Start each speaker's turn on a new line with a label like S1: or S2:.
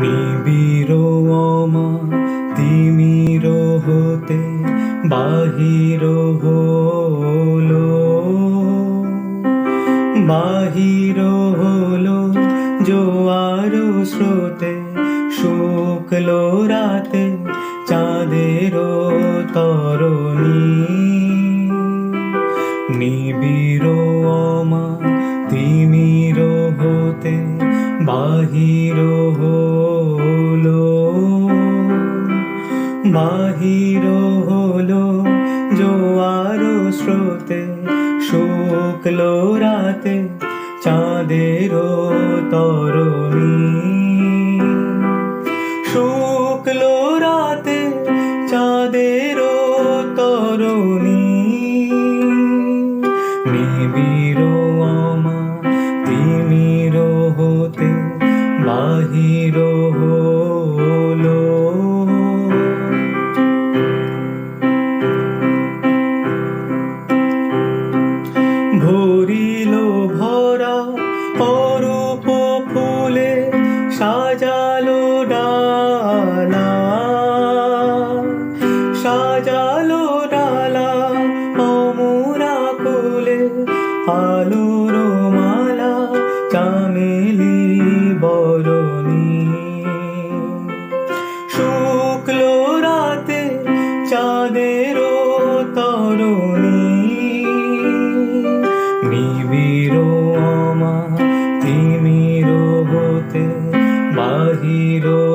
S1: নিবিড় অমা তিমির হতে বাহির হলো বাহির হলো জোয়ার স্রোতে, শুক্ল রাতে চাঁদের তরণী। নিবিড় অমা তিমির হতে বাহির হলো বাহির হলো জোয়ার স্রোতে, শুক্ল রাতে চাঁদের তরণী। শুক্ল রাতে চাঁদের তরণী। নিবিড় আমা, তিমির হতে বাহির হলো ভরিল ভরা অরূপ ফুলে সাজালো ডালা। সাজালো ডালা অমরা কুলে আলোর মালা চামেল hero.